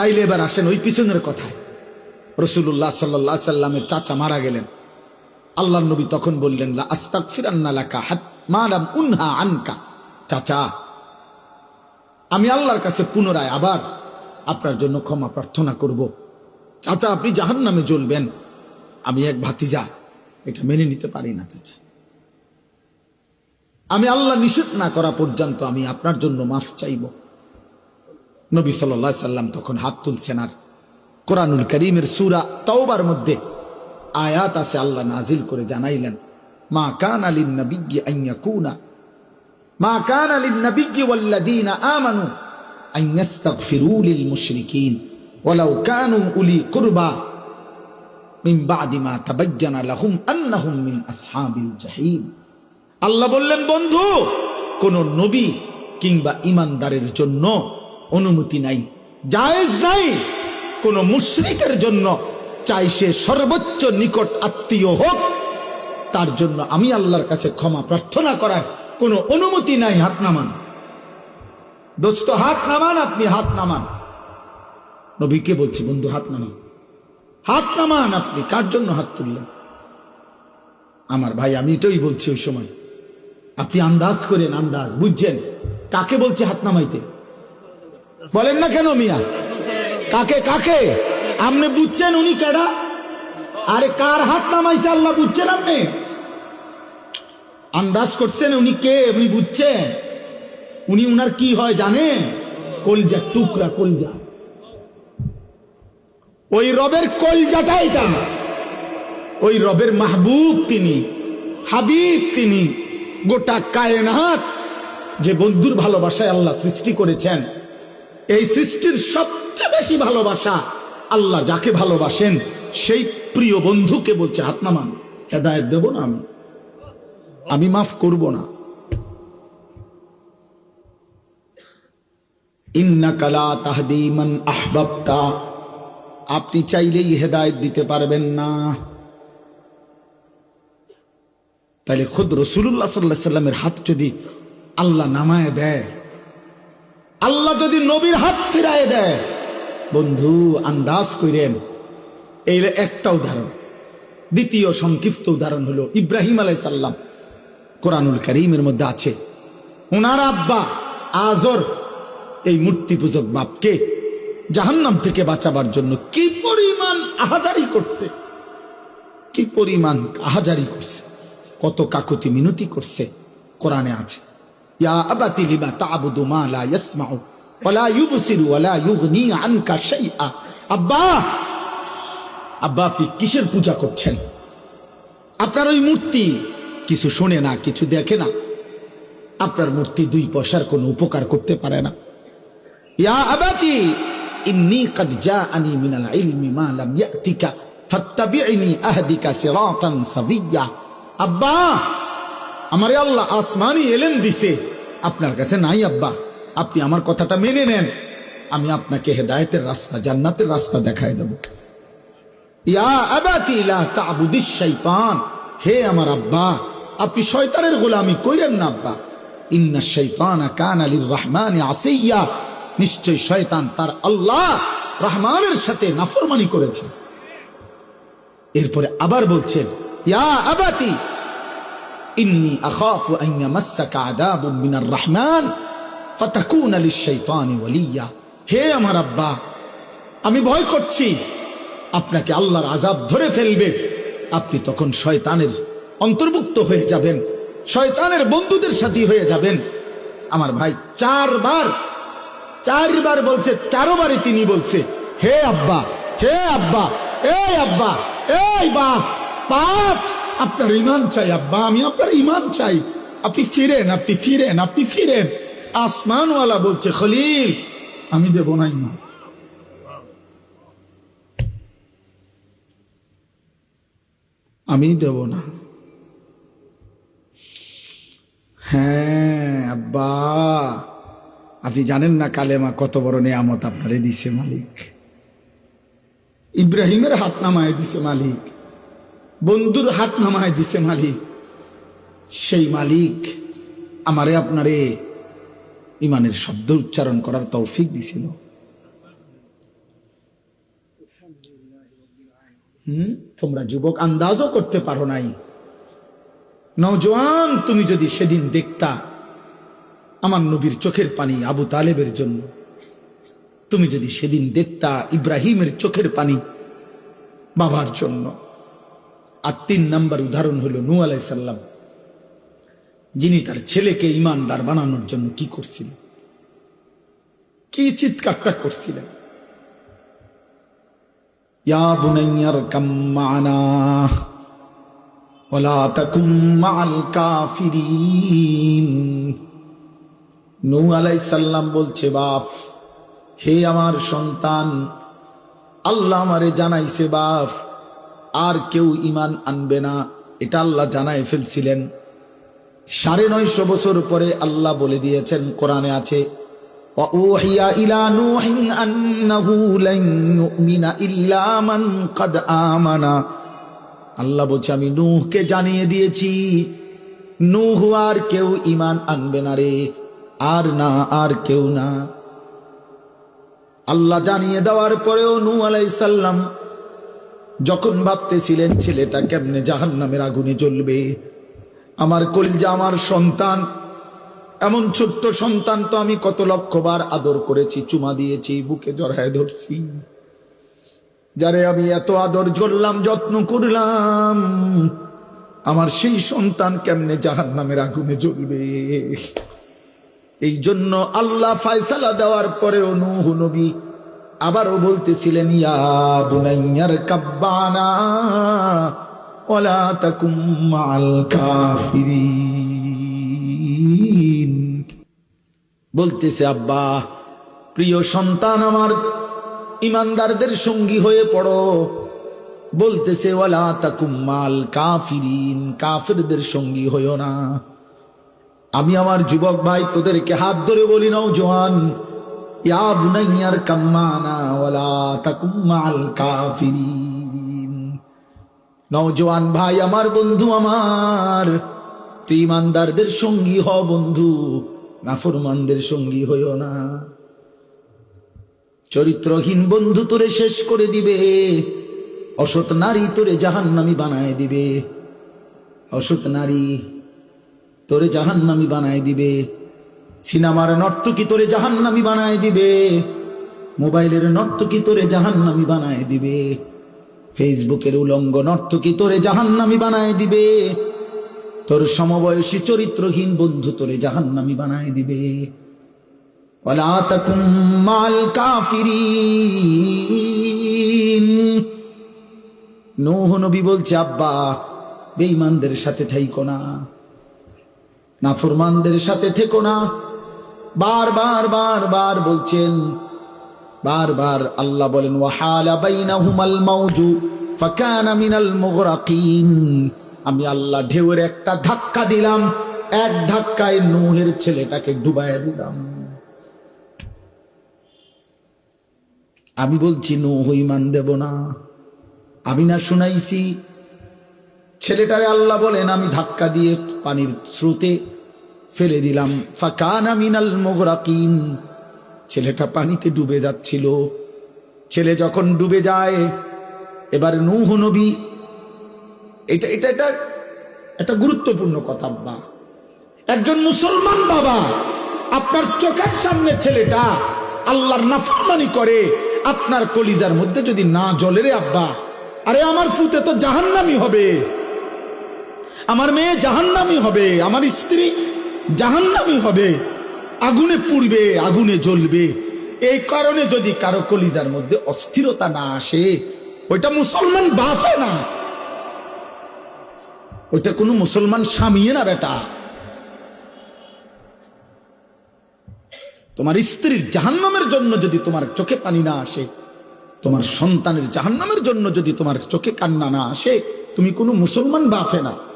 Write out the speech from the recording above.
তাইলে এবার আসেন ওই পিছনের কথায়। রসুল্লাহ সাল্লাহ সাল্লামের চাচা মারা গেলেন। আল্লাহ নবী তখন বললেন উনহা আনকা। চাচা, আমি আল্লাহর কাছে পুনরায় আবার আপনার জন্য ক্ষমা প্রার্থনা করব। চাচা, আপনি জাহান নামে জ্বলবেন। আমি এক ভাতিজা, এটা মেনে নিতে পারি না চাচা। আমি আল্লাহ নিষেধ না করা পর্যন্ত আমি আপনার জন্য মাফ চাইব। নবী সাল্লাহ সাল্লাম তখন হাত তুলছেন আর কোরআনুল করিমের সুরা তওবার মধ্যে আয়াত আছে, আল্লাহ নাজিল করে জানাইলেন, মা কান আলিন নবিজ্ঞ আইয়াকুনা মা কান আলিন নবিজ্ঞ ওয়াল্লাযীনা আমানু আন ইস্তাগফিরু লিল মুশরিকিন ওয়ালাউ কানু উলি কুরবা, মিন বাদি মা তাবায়্যানা লাহুম আন্নাহুম মিন আসহাবিল জাহিম। আল্লাহ বললেন, বন্ধু, কোন নবী কিংবা ইমানদারের জন্য অনুমতি নাই। জায়েজ নাই। কোন মুশরিকের জন্য চাই সে সর্বোচ্চ নিকট আত্মীয় হোক। তার জন্য আমি আল্লাহর কাছে ক্ষমা প্রার্থনা করার কোনো অনুমতি নাই, হাত নামান। দোস্ত, হাত নামান, আপনি হাত নামান। নবীকে বলছি, বন্ধু, হাত নামান। হাত নামান আপনি, কার জন্য হাত তুললেন? আমার ভাই, আমি এটাই বলছি ওই সময়। আপনি আন্দাজ করেন, আন্দাজ, বুঝছেন? কাকে বলছে হাত নামাইতে? বলেন না কেন মিয়া? কাকে কাকে? আপনি বুঝছেন উনি কেডা? আরে কার হাত নামাইছে আল্লাহ বুঝছেন আপনি? আন্দাজ করছেন উনি কে, উনি বুঝছেন? উনি উনার কি হয় জানেন? কলজা, টুকরা কলজা। ওই রবের কলজাটা এটা। ওই রবের মাহবুব তিনি, হাবিব তিনি, গোটা কায়নাত যে বন্ধুর ভালোবাসায় আল্লাহ সৃষ্টি করেছেন। এই সৃষ্টির সবচেয়ে বেশি ভালোবাসা আল্লাহ যাকে ভালোবাসেন, সেই প্রিয় বন্ধুকে বলছে, হাত নামান, হেদায়ত দেব না আমি। আমি মাফ করব না। আপনি চাইলেই হেদায়ত দিতে পারবেন না। তাহলে খুদ রসুল্লাহ সাল্লাহ সাল্লামের হাত যদি আল্লাহ নামায় দেয় আল্লাহ যদি নবীর হাত ফিরায় দেয়, বন্ধু, আন্দাজ করেন এই একটা উদাহরণ। দ্বিতীয় সংক্ষিপ্ত উদাহরণ হলো ইব্রাহিম আলাই সাল্লাম কোরআনুল করিমের মধ্যে আছে। ওনার আব্বা আজর, এই মূর্তি পূজক বাপকে জাহান্নাম থেকে বাঁচাবার জন্য কি পরিমাণ আহাজারি করছে? কি পরিমাণ আহাজারি করছে? কত কাকুতি মিনতি করছে? কোরআনে আছে। ইয়া আবাতি লিমা তা'বুদু মা লা ইয়াসমাউ ওয়ালা ইউবসিরু ওয়ালা ইউগনি আনকা শাইআ আব্বা আব্বা আপনি কিসের পূজা করছেন। আপনার ওই মূর্তি কিছু শোনে না, কিছু দেখে না। আপনার মূর্তি দুই পয়সার কোনো উপকার করতে পারে না। ইয়া আবাতি, ইন্নী কদ জাআনি মিনাল ইলমি মা লাম ইয়াতিকা, ফাত্তাবি'নি আহদিকা সিরাতান সাবিয়্যা আব্বা! আমারে আল্লাহ আসমানি এলেন দিছে। আপনার কাছে নাই আব্বা। আপনি আমার কথাটা মেনে নেন। আমি আপনাকে হেদায়েতের রাস্তা, জান্নাতের রাস্তা দেখায় দেব। হে আমার আব্বা, আপনি শয়তানের কইরেন না আব্বা। ইন্না কানা লির রহমানি শয়তান তার আল্লাহ রহমানের সাথে নাফরমানি এরপরে আবার বলছেন, ইয়া আবাতি ইন্নি আখাফু মিনার হে আমার আব্বা, আমি ভয় করছি। আপনাকে আল্লাহর আজাব ধরে ফেলবে। আপনি তখন শয়তানের অন্তর্ভুক্ত হয়ে যাবেন। শয়তানের বন্ধুদের সাথী হয়ে যাবেন। আমার ভাই চারবার চারবার বলছে, চারোবারই তিনি বলছে, হে আব্বা হে আব্বা, এই আব্বা, এই বাপ বাপ আপনার ইমান চাই, আব্বা, আমি আপনার ইমান চাই। আপনি ফিরেন আপনি ফিরেন আপনি ফিরেন। আসমানওয়ালা বলছে, খলিল, আমি দেব না ইমান আমি দেব না। হ্যাঁ আব্বা, আপনি জানেন না কালেমা কত বড় নেয়ামত আপনারে দিছে মালিক। ইব্রাহিমের হাত নামায় দিছে মালিক। বন্ধুর হাত নামায় দিছে মালিক। সেই মালিক আমারে আপনারে ইমানের শব্দ উচ্চারণ করার তৌফিক দিছিল। হুম? তোমরা যুবক আন্দাজও করতে পারো নাই। নওজোয়ান, তুমি যদি সেদিন দেখতা আমার নবীর চোখের পানি আবু তালেবের জন্য, তুমি যদি সেদিন দেখতা ইব্রাহিমের চোখের পানি বাবার জন্য। আর তিন নাম্বার উদাহরণ হলো নু আলাইসাল্লাম যিনি তার ছেলেকে ইমানদার বানানোর জন্য কি করছিলেন? কি চিৎকারটা করছিলেন? নূ আলাইসাল্লাম বলছে, বাপ, হে আমার সন্তান, আল্লাহ আমারে জানাইছে, বাপ আর কেউ ইমান আনবে না এটা আল্লাহ জানাই ফেলছিলেন সাড়ে নয়শো বছর পরে আল্লাহ বলে দিয়েছেন কোরআনে আছে وأوحي إلى نوح أنه لن يؤمن إلا من قد آمن আল্লাহ বলছে আমি নূহকে জানিয়ে দিয়েছি নূহ আর কেউ ইমান আনবে না রে আর না আর কেউ না আল্লাহ জানিয়ে দেওয়ার পরেও নূহ আলাইসাল্লাম যখন ভাবতেছিলেন ছেলেটা কেমনে জাহান নামের আগুনে জ্বলবে? আমার কলিজা, আমার সন্তান, এমন ছোট্ট সন্তান তো আমি কত লক্ষবার আদর করেছি, চুমা দিয়েছি, বুকে জড়ায় ধরছি। যারে আমি এত আদর করলাম, যত্ন করলাম, আমার সেই সন্তান কেমনে জাহান নামের আগুনে জ্বলবে? এই জন্য আল্লাহ ফায়সালা দেওয়ার পরেও নূহ নবী আবারও বলতেছিলেন, ইয়া বুনাইয়ার কাব্বানা ওলা তাকুম মাল কাফিরিন। বলতেছে, আব্বা, প্রিয় সন্তান আমার, ইমানদারদের সঙ্গী হয়ে পড়ো। বলতেছে, ওয়ালা তাকুম মাল কাফিরিন, কাফিরদের সঙ্গী হইও না। আমি আমার যুবক ভাই, তোদেরকে হাত ধরে বলি, নাও জোয়ান ইয়া নওজোয়ান ভাই আমার বন্ধু আমার। তুই ইমানদারদের সঙ্গী হ বন্ধু, নাফরমানদের সঙ্গী হইও না। চরিত্রহীন বন্ধু তোরে শেষ করে দিবে, অসৎ নারী তোরে জাহান্নামি বানায় দিবে। অসৎ নারী তোরে জাহান্নামি বানায় দিবে। সিনেমার নর্তকী তোরে জাহান্নামি বানায় দিবে। মোবাইলের নর্তকী তোরে জাহান্নামি বানায় দিবে। ফেসবুকের উলঙ্গ নর্তকী তোরে জাহান্নামি বানায় দিবে। তোর সমবয়সী চরিত্রহীন বন্ধু তোরে জাহান্নামি বানায় দিবে। মাল নূহ নবী বলছে, আব্বা, বেঈমানদের সাথে থাইকো না। নাফরমানদের সাথে থেকো না। বার বার বার বার বলছেন। বারবার আল্লাহ বলেন বাইনাহুমাল মাউজু আমি আল্লাহ ঢেউয়ের একটা ধাক্কা দিলাম, এক ধাক্কায় নূহের ছেলেটাকে ডুবাইয়া দিলাম। আমি বলছি, নূহ ইমান দেব না। আমি না শুনাইছি, ছেলেটারে আল্লাহ বলেন, আমি ধাক্কা দিয়ে পানির স্রোতে ফেলে দিলাম। ফাকানা মিনাল মুগরাকিন। ছেলেটা পানিতে ডুবে যাচ্ছিল। ছেলে যখন ডুবে যায়, এবার নূহ নবী, এটা এটা এটা একটা গুরুত্বপূর্ণ কথা, আব্বা। একজন মুসলমান বাবা, আপনার চোখের সামনে ছেলেটা আল্লাহর নাফরমানি করে, আপনার কলিজার মধ্যে যদি না জ্বলে রে, আব্বা, আরে আমার ফুতে তো জাহান্নামি হবে। আমার মেয়ে জাহান্নামি হবে। আমার স্ত্রী জাহান্নামি হবে। আগুনে পুড়বে, আগুনে জ্বলবে। এই কারণে যদি কারও কলিজার মধ্যে অস্থিরতা না আসে, ওইটা মুসলমান বাফে না। ওইটা কোনো মুসলমান স্বামীয়ে না বেটা। তোমার স্ত্রীর জাহান্নামের জন্য যদি তোমার চোখে পানি না আসে, তোমার সন্তানের জাহান্নামের জন্য যদি তোমার চোখে কান্না না আসে, তুমি কোনো মুসলমান বাফে না।